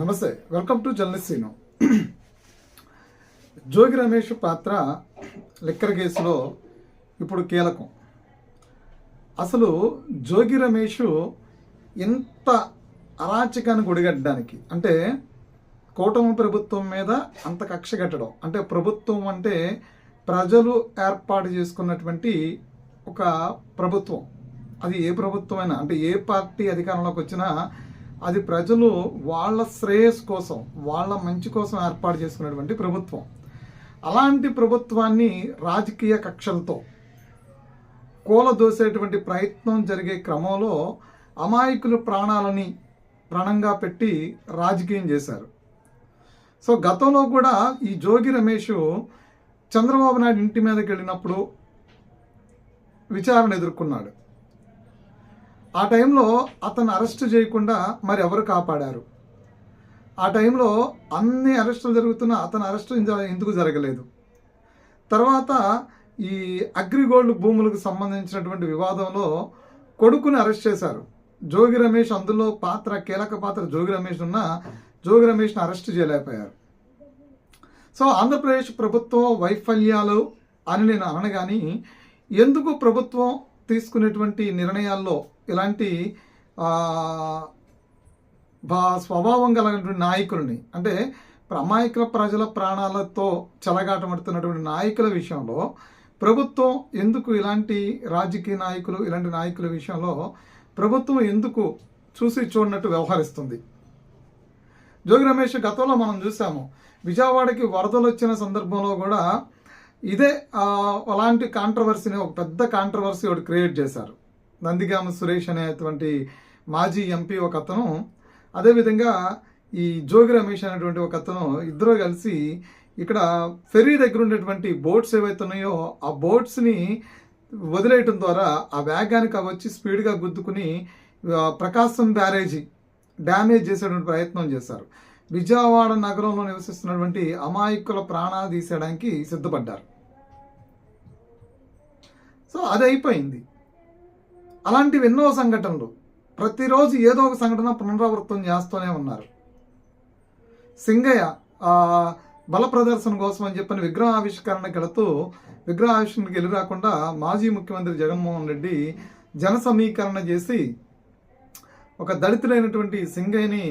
నమస్తే welcome to journalist Seenu Jogi Ramesh పాత్ర liquor కేసులో ఇప్పుడు కీలకం. అసలు జోగి రమేష్ ఇంత అరాచకాన్ని ఒడిగట్టడానికి అంటే కూటమి ప్రభుత్వం మీద అంత కక్ష కట్టడం అంటే ప్రభుత్వం అంటే ప్రజలు ఏర్పాటు చేసుకున్నటువంటి ఒక ప్రభుత్వం. అది ఏ ప్రభుత్వమైనా అంటే ఏ పార్టీ అధికారంలోకి వచ్చినా అది ప్రజలు వాళ్ళ శ్రేయస్ కోసం వాళ్ళ మంచి కోసం ఏర్పాటు చేసుకున్నటువంటి ప్రభుత్వం. అలాంటి ప్రభుత్వాన్ని రాజకీయ కక్షలతో కూలదోసేటువంటి ప్రయత్నం జరిగే క్రమంలో అమాయకుల ప్రాణాలని ప్రాణంగా పెట్టి రాజకీయం చేశారు. సో గతంలో కూడా ఈ జోగి రమేష్ చంద్రబాబు నాయుడు ఇంటి మీదకి వెళ్ళినప్పుడు విచారణ ఎదుర్కొన్నాడు. ఆ టైంలో అతను అరెస్ట్ చేయకుండా మరి ఎవరు కాపాడారు? ఆ టైంలో అన్ని అరెస్టులు జరుగుతున్న అతను అరెస్ట్ ఎందుకు జరగలేదు? తర్వాత ఈ అగ్రిగోల్డ్ భూములకు సంబంధించినటువంటి వివాదంలో కొడుకుని అరెస్ట్ చేశారు. జోగి రమేష్ అందులో పాత్ర కీలక పాత్ర జోగి రమేష్ ఉన్న జోగి రమేష్ని అరెస్ట్ చేయలేకపోయారు. సో ఆంధ్రప్రదేశ్ ప్రభుత్వం వైఫల్యాలు అని నేను అనగాని ఎందుకు ప్రభుత్వం తీసుకునేటువంటి నిర్ణయాల్లో ఇలాంటి బా స్వభావం కలిగినటువంటి నాయకుల్ని అంటే ప్రమాయకుల ప్రజల ప్రాణాలతో చెలగాటమడుతున్నటువంటి నాయకుల విషయంలో ప్రభుత్వం ఎందుకు ఇలాంటి రాజకీయ నాయకులు ఇలాంటి నాయకుల విషయంలో ప్రభుత్వం ఎందుకు చూసి చూడనట్టు వ్యవహరిస్తుంది? జోగి రమేష్ గతంలో మనం చూసాము విజయవాడకి వరదలు వచ్చిన సందర్భంలో కూడా ఇదే అలాంటి కాంట్రవర్సీని ఒక పెద్ద కాంట్రవర్సీ ఒకటి క్రియేట్ చేశారు. నందిగామ సురేష్ అనేటువంటి మాజీ ఎంపీ ఒక అతను అదేవిధంగా ఈ జోగి రమేష్ అనేటువంటి ఒక అతను ఇద్దరు కలిసి ఇక్కడ ఫెర్రీ దగ్గర ఉండేటువంటి బోట్స్ ఏవైతే ఉన్నాయో ఆ బోట్స్ని వదిలేయటం ద్వారా ఆ వేగానికి అవి వచ్చి స్పీడ్గా గుద్దుకుని ప్రకాశం బ్యారేజీ డ్యామేజ్ చేసేటువంటి ప్రయత్నం చేశారు. విజయవాడ నగరంలో నివసిస్తున్నటువంటి అమాయకుల ప్రాణాలు తీసేయడానికి సిద్ధపడ్డారు. సో అది అయిపోయింది. అలాంటివి ఎన్నో సంఘటనలు. ప్రతిరోజు ఏదో ఒక సంఘటన పునరావృతం చేస్తూనే ఉన్నారు. సింగయ్య బల ప్రదర్శన కోసం అని చెప్పిన విగ్రహ ఆవిష్కరణకి వెళుతూ విగ్రహ ఆవిష్కరణకి వెళ్ళి రాకుండా మాజీ ముఖ్యమంత్రి జగన్మోహన్ రెడ్డి జన సమీకరణ చేసి ఒక దళితులైనటువంటి సింగయ్యని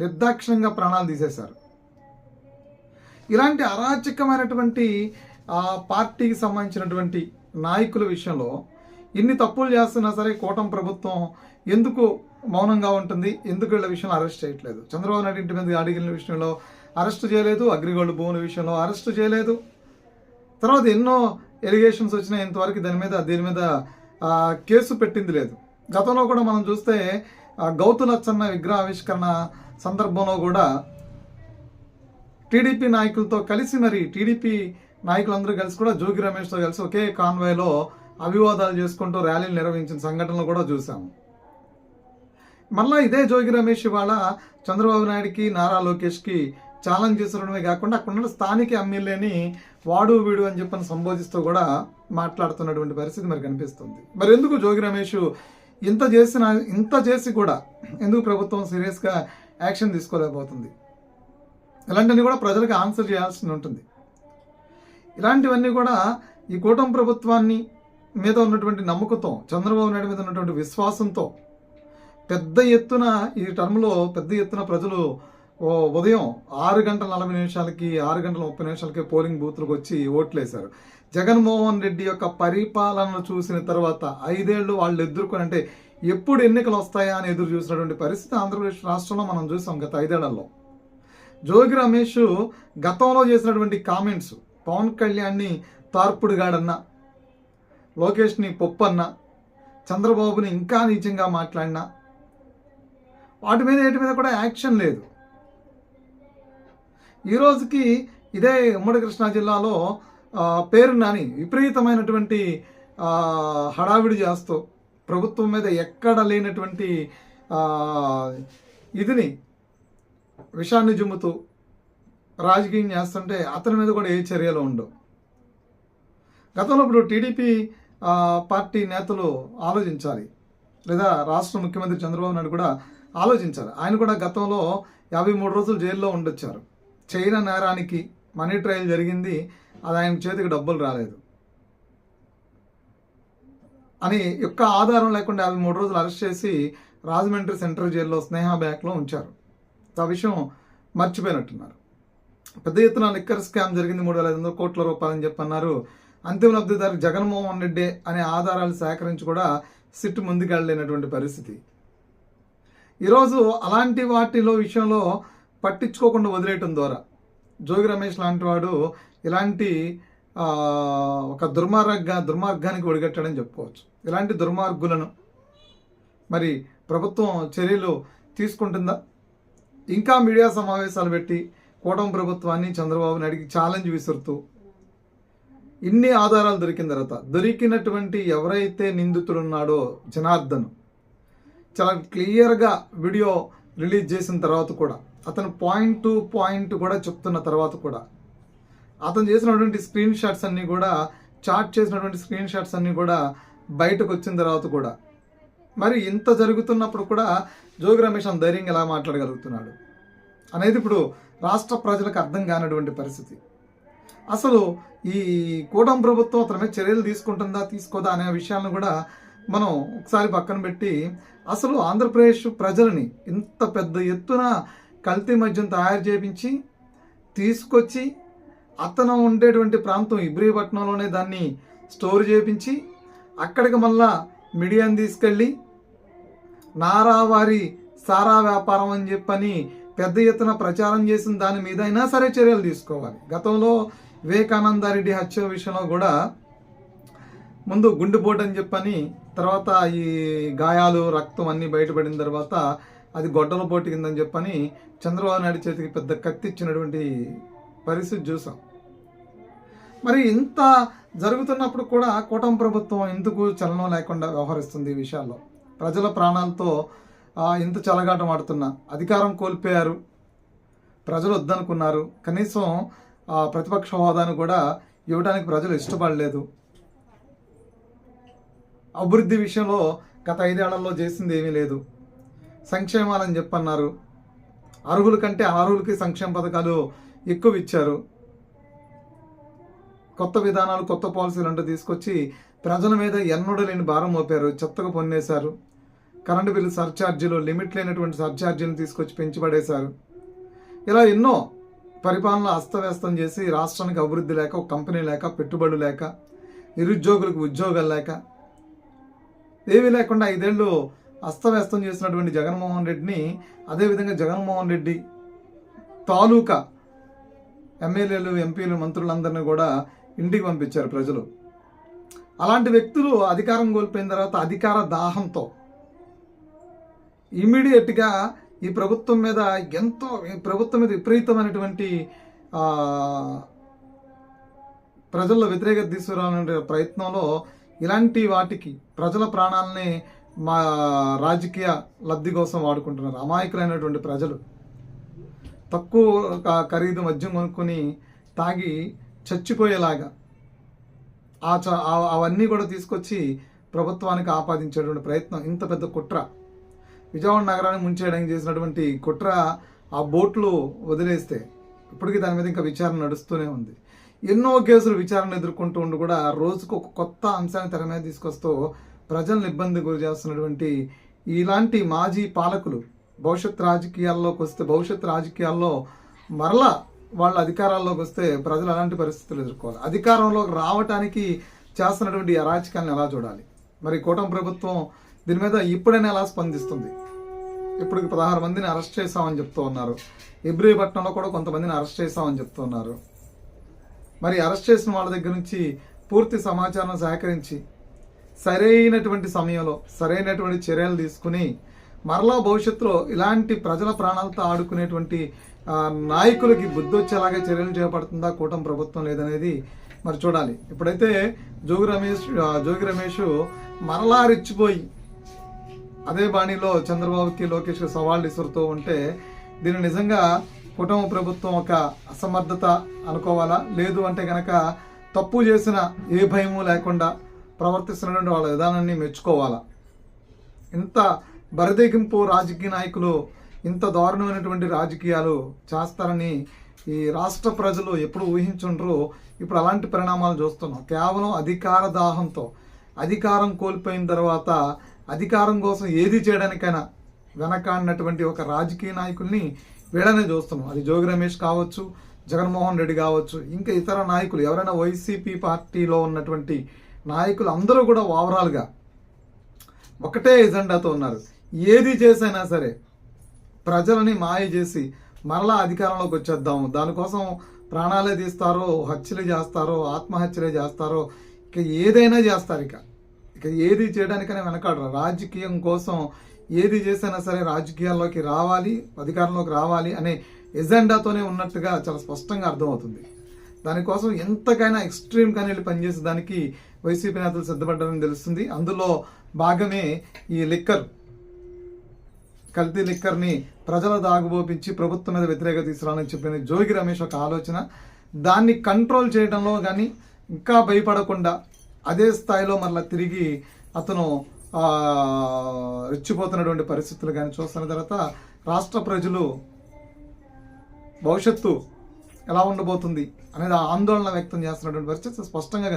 నిర్దాక్షిణ్యంగా ప్రాణాలు తీసేశారు. ఇలాంటి అరాచకమైనటువంటి పార్టీకి సంబంధించినటువంటి నాయకుల విషయంలో ఎన్ని తప్పులు చేస్తున్నా సరే కూటమి ప్రభుత్వం ఎందుకు మౌనంగా ఉంటుంది? ఎందుకు వీళ్ళ విషయంలో అరెస్ట్ చేయట్లేదు? చంద్రబాబు నాయుడు ఇంటి మీద అడిగిన విషయంలో అరెస్ట్ చేయలేదు. అగ్రిగోల్డ్ భూముల విషయంలో అరెస్ట్ చేయలేదు. తర్వాత ఎన్నో ఎలిగేషన్స్ వచ్చినాయి ఇంతవరకు దాని మీద దీని మీద కేసు పెట్టింది లేదు. గతంలో కూడా మనం చూస్తే ఆ, గౌతు లచ్చన్న విగ్రహ ఆవిష్కరణ సందర్భంలో కూడా టీడీపీ నాయకులతో కలిసి మరి టీడీపీ నాయకులందరూ కలిసి కూడా జోగి రమేష్తో కలిసి ఒకే కాన్వాయ్లో అభివాదాలు చేసుకుంటూ ర్యాలీలు నిర్వహించిన సంఘటనలు కూడా చూసాము మళ్ళీ ఇదే జోగి రమేష్ ఇవాళ చంద్రబాబు నాయుడుకి నారా లోకేష్కి ఛాలెంజ్ చేసడమే కాకుండా అక్కడ ఉన్న స్థానిక ఎమ్మెల్యేని వాడు వీడు అని చెప్పని సంబోధిస్తూ కూడా మాట్లాడుతున్నటువంటి పరిస్థితి మరి కనిపిస్తుంది. మరి ఎందుకు జోగి రమేష్ ఇంత చేసిన ఇంత చేసి కూడా ఎందుకు ప్రభుత్వం సీరియస్గా యాక్షన్ తీసుకోలేకపోతుంది? ఇలాంటివన్నీ కూడా ప్రజలకు ఆన్సర్ చేయాల్సి ఉంటుంది. ఇలాంటివన్నీ కూడా ఈ కూటమి ప్రభుత్వాన్ని మీద ఉన్నటువంటి నమ్మకంతో చంద్రబాబు నాయుడు మీద ఉన్నటువంటి విశ్వాసంతో పెద్ద ఎత్తున ఈ టర్మ్లో పెద్ద ఎత్తున ప్రజలు ఓ ఉదయం ఆరు గంటల నలభై నిమిషాలకి ఆరు గంటల ముప్పై నిమిషాలకి పోలింగ్ బూత్లకు వచ్చి ఓట్లేశారు. జగన్మోహన్ రెడ్డి యొక్క పరిపాలనను చూసిన తర్వాత ఐదేళ్ళు వాళ్ళు ఎదుర్కొని అంటే ఎప్పుడు ఎన్నికలు వస్తాయా అని ఎదురు చూసినటువంటి పరిస్థితి ఆంధ్రప్రదేశ్ రాష్ట్రంలో మనం చూసాం గత ఐదేళ్ళలో. జోగి రమేష్ గతంలో చేసినటువంటి కామెంట్స్ పవన్ కళ్యాణ్ని తార్పుడుగాడన్నా లోకేష్ని పొప్పన్నా చంద్రబాబుని ఇంకా నీచంగా మాట్లాడినా వాటి మీద ఏటి మీద కూడా యాక్షన్ లేదు. ఈ రోజుకి ఇదే ఉమ్మడి కృష్ణా జిల్లాలో పేరు నాని విపరీతమైనటువంటి హడావిడి చేస్తూ ప్రభుత్వం మీద ఎక్కడ లేనటువంటి ఇదిని విషాన్ని జుమ్ముతూ రాజకీయం చేస్తుంటే అతని మీద కూడా ఏ చర్యలు ఉండవు. గతంలో ఇప్పుడు టీడీపీ పార్టీ నేతలు ఆలోచించాలి. లేదా రాష్ట్ర ముఖ్యమంత్రి చంద్రబాబు నాయుడు కూడా ఆలోచించాలి. ఆయన కూడా గతంలో యాభై మూడు రోజులు జైల్లో ఉండొచ్చారు. చైనా నేరానికి మనీ ట్రయల్ జరిగింది. అది ఆయన చేతికి డబ్బులు రాలేదు. అని యొక్క ఆధారం లేకుండా యాభై మూడు రోజులు అరెస్ట్ చేసి రాజమండ్రి సెంట్రల్ జైల్లో స్నేహ బ్యాక్లో ఉంచారు. ఆ విషయం మర్చిపోయినట్టున్నారు. పెద్ద ఎత్తున లిక్కర్ స్కామ్ జరిగింది మూడు వేల ఐదు వందల కోట్ల రూపాయలని చెప్పన్నారు. అంతిమ లబ్ధిదారు జగన్మోహన్ రెడ్డి అనే ఆధారాలు సేకరించి కూడా సిట్ ముందుకెళ్ళలేనటువంటి పరిస్థితి. ఈరోజు అలాంటి వాటిలో విషయంలో పట్టించుకోకుండా వదిలేయటం ద్వారా జోగి రమేష్ లాంటి వాడు ఇలాంటి ఒక దుర్మార్గ దుర్మార్గానికి ఒడిగట్టాడని చెప్పుకోవచ్చు. ఇలాంటి దుర్మార్గులను మరి ప్రభుత్వం చర్యలు తీసుకుంటుందా? ఇంకా మీడియా సమావేశాలు పెట్టి కూటమి ప్రభుత్వాన్ని చంద్రబాబు నాయుడికి ఛాలెంజ్ విసురుతూ ఇన్ని ఆధారాలు దొరికిన తర్వాత దొరికినటువంటి ఎవరైతే నిందితుడున్నాడో జనార్దన్ చాలా క్లియర్గా వీడియో రిలీజ్ చేసిన తర్వాత కూడా అతను పాయింట్ టు పాయింట్ కూడా చెప్తున్న తర్వాత కూడా అతను చేసినటువంటి స్క్రీన్ షాట్స్ అన్నీ కూడా చాట్ చేసినటువంటి స్క్రీన్ షాట్స్ అన్నీ కూడా బయటకు వచ్చిన తర్వాత కూడా మరి ఇంత జరుగుతున్నప్పుడు కూడా జోగి రమేష్ ధైర్యంగా ఎలా మాట్లాడగలుగుతున్నాడు? అనేది ఇప్పుడు రాష్ట్ర ప్రజలకు అర్థం కానటువంటి పరిస్థితి. అసలు ఈ కూటమి ప్రభుత్వం అతని మీద చర్యలు తీసుకుంటుందా తీసుకోదా అనే విషయాలను కూడా మనం ఒకసారి పక్కన పెట్టి అసలు ఆంధ్రప్రదేశ్ ప్రజలని ఇంత పెద్ద ఎత్తున కల్తీ మద్యం తయారు చేయించి తీసుకొచ్చి అతను ఉండేటువంటి ప్రాంతం ఇబ్రహీపట్నంలోనే దాన్ని స్టోర్ చేయించి అక్కడికి మళ్ళా మీడియాని తీసుకెళ్ళి నారావారి సారా వ్యాపారం అని చెప్పని పెద్ద ఎత్తున ప్రచారం చేసిన దాని మీద అయినా సరే చర్యలు తీసుకోవాలి. గతంలో వివేకానందారెడ్డి హత్య విషయంలో కూడా ముందు గుండెపోటు అని చెప్పని తర్వాత ఈ గాయాలు రక్తం అన్నీ బయటపడిన తర్వాత అది గొడ్డల పోటు కిందని చెప్పని చంద్రబాబు నాయుడు చేతికి పెద్ద కత్తి ఇచ్చినటువంటి పరిస్థితి చూసాం. మరి ఇంత జరుగుతున్నప్పుడు కూడా కూటమి ప్రభుత్వం ఎందుకు చలనం లేకుండా వ్యవహరిస్తుంది ఈ విషయాల్లో? ప్రజల ప్రాణాలతో ఇంత చలగాటం ఆడుతున్నా అధికారం కోల్పోయారు. ప్రజలు వద్దనుకున్నారు కనీసం ప్రతిపక్ష హోదాను కూడా ఇవ్వడానికి ప్రజలు ఇష్టపడలేదు. అభివృద్ధి విషయంలో గత ఐదేళ్ళలో చేసింది ఏమీ లేదు. సంక్షేమాలని చెప్పన్నారు. అర్హుల కంటే అర్హులకి సంక్షేమ పథకాలు ఎక్కువ ఇచ్చారు. కొత్త విధానాలు కొత్త పాలసీలు అంటూ తీసుకొచ్చి ప్రజల మీద ఎన్నడూ లేని భారం మోపారు. చెత్తగా పొన్నేశారు. కరెంటు బిల్లు సర్ఛార్జీలు లిమిట్ లేనటువంటి సర్ఛార్జీలు తీసుకొచ్చి పెంచిపడేశారు. ఇలా ఎన్నో పరిపాలన అస్తవ్యస్తం చేసి రాష్ట్రానికి అభివృద్ధి లేక ఒక కంపెనీ లేక పెట్టుబడులు లేక నిరుద్యోగులకు ఉద్యోగాలు లేక ఏమీ లేకుండా ఐదేళ్ళు అస్తవ్యస్తం చేసినటువంటి జగన్మోహన్ రెడ్డిని అదేవిధంగా జగన్మోహన్ రెడ్డి తాలూకా ఎమ్మెల్యేలు ఎంపీలు మంత్రులందరినీ కూడా ఇంటికి పంపించారు ప్రజలు. అలాంటి వ్యక్తులు అధికారం కోల్పోయిన తర్వాత అధికార దాహంతో ఇమీడియట్గా ఈ ప్రభుత్వం మీద ఎంతో ప్రభుత్వం మీద విపరీతమైనటువంటి ప్రజల్లో వ్యతిరేకత తీసుకురావాలనే ప్రయత్నంలో ఇలాంటి వాటికి ప్రజల ప్రాణాలని మా రాజకీయ లబ్ధి కోసం వాడుకుంటున్నారు. అమాయకులైనటువంటి ప్రజలు. తక్కువ ఖరీదు మద్యం కొనుక్కొని తాగి చచ్చిపోయేలాగా ఆ చ- ఆ- అవన్నీ కూడా తీసుకొచ్చి ప్రభుత్వానికి ఆపాదించేటువంటి ప్రయత్నం. ఇంత పెద్ద కుట్ర. విజయవాడ నగరాన్ని ముంచేయడానికి చేసినటువంటి కుట్ర ఆ బోట్లు వదిలేస్తే ఇప్పటికీ దాని మీద ఇంకా విచారణ నడుస్తూనే ఉంది. ఎన్నో కేసులు విచారణ ఎదుర్కొంటూ ఉండి కూడా రోజుకు ఒక కొత్త అంశాన్ని తెర మీద తీసుకొస్తూ ప్రజలను ఇబ్బంది గురి చేస్తున్నటువంటి ఇలాంటి మాజీ పాలకులు భవిష్యత్ రాజకీయాల్లోకి వస్తే భవిష్యత్ రాజకీయాల్లో మరలా వాళ్ళ అధికారాల్లోకి వస్తే ప్రజలు అలాంటి పరిస్థితులు ఎదుర్కోవాలి. అధికారంలోకి రావటానికి చేస్తున్నటువంటి అరాచకాలను ఎలా చూడాలి? మరి కూటమి ప్రభుత్వం దీని మీద ఇప్పుడైనా ఎలా స్పందిస్తుంది? ఇప్పుడు పదహారు మందిని అరెస్ట్ చేశామని చెప్తూ ఉన్నారు. ఇబ్రహీపట్నంలో కూడా కొంతమందిని అరెస్ట్ చేశామని చెప్తూ ఉన్నారు. మరి అరెస్ట్ చేసిన వాళ్ళ దగ్గర నుంచి పూర్తి సమాచారం సేకరించి సరైనటువంటి సమయంలో సరైనటువంటి చర్యలు తీసుకుని మరలా భవిష్యత్తులో ఇలాంటి ప్రజల ప్రాణాలతో ఆడుకునేటువంటి నాయకులకి బుద్ధి వచ్చేలాగా చర్యలు చేపడుతుందా? కూటమి ప్రభుత్వం లేదనేది మరి చూడాలి. ఇప్పుడైతే జోగి రమేష్ జోగి రమేష్ మరలా రెచ్చిపోయి అదే బాణిలో చంద్రబాబుకి లోకేష్ సవాళ్ళు ఇసురుతూ ఉంటే దీన్ని నిజంగా కుటుంబ ప్రభుత్వం ఒక అసమర్థత అనుకోవాలా? లేదు అంటే కనుక తప్పు చేసిన ఏ భయము లేకుండా ప్రవర్తిస్తున్నటువంటి వాళ్ళ విధానాన్ని మెచ్చుకోవాలా? ఇంత బరిదెగింపు రాజకీయ నాయకులు ఇంత దారుణమైనటువంటి రాజకీయాలు చేస్తారని ఈ రాష్ట్ర ప్రజలు ఎప్పుడు ఊహించుండ్రు. ఇప్పుడు అలాంటి పరిణామాలు చూస్తున్నాం. కేవలం అధికార దాహంతో అధికారం కోల్పోయిన తర్వాత అధికారం కోసం ఏది చేయడానికైనా వెనకాడినటువంటి ఒక రాజకీయ నాయకుల్ని వీళ్ళనే చూస్తున్నాం. అది జోగి రమేష్ కావచ్చు జగన్మోహన్ రెడ్డి కావచ్చు ఇంకా ఇతర నాయకులు. ఎవరైనా వైసీపీ పార్టీలో ఉన్నటువంటి నాయకులు అందరూ కూడా ఓవరాల్గా ఒకటే ఎజెండాతో ఉన్నారు. ఏది చేసైనా సరే ప్రజలని మాయ చేసి మరలా అధికారంలోకి వచ్చేద్దాం దానికోసం ప్రాణాలే తీస్తారో హత్యలు చేస్తారో ఆత్మహత్యలే చేస్తారో ఇక ఏదైనా చేస్తారు ఇక. ఇక ఏది చేయడానికైనా వెనకాడరు. రాజకీయం కోసం ఏది చేసినా సరే రాజకీయాల్లోకి రావాలి అధికారంలోకి రావాలి అనే ఎజెండాతోనే ఉన్నట్టుగా చాలా స్పష్టంగా అర్థమవుతుంది. దానికోసం ఎంతకైనా ఎక్స్ట్రీమ్ కానీ వెళ్ళి పనిచేసే దానికి వైసీపీ నేతలు సిద్ధపడ్డారని తెలుస్తుంది. అందులో భాగమే ఈ లిక్కర్. కల్తీ లిక్కర్ని ప్రజల దాగుబోపించి ప్రభుత్వం మీద వ్యతిరేకత తీసుకురావాలని చెప్పిన జోగి రమేష్ ఒక ఆలోచన. దాన్ని కంట్రోల్ చేయడంలో కానీ ఇంకా భయపడకుండా అదే స్థాయిలో మరలా తిరిగి అతను రెచ్చిపోతున్నటువంటి పరిస్థితులు కానీ చూస్తున్న తర్వాత రాష్ట్ర ప్రజలు భవిష్యత్తు ఎలా ఉండబోతుంది అనేది ఆందోళన వ్యక్తం చేస్తున్నటువంటి పరిస్థితి స్పష్టంగా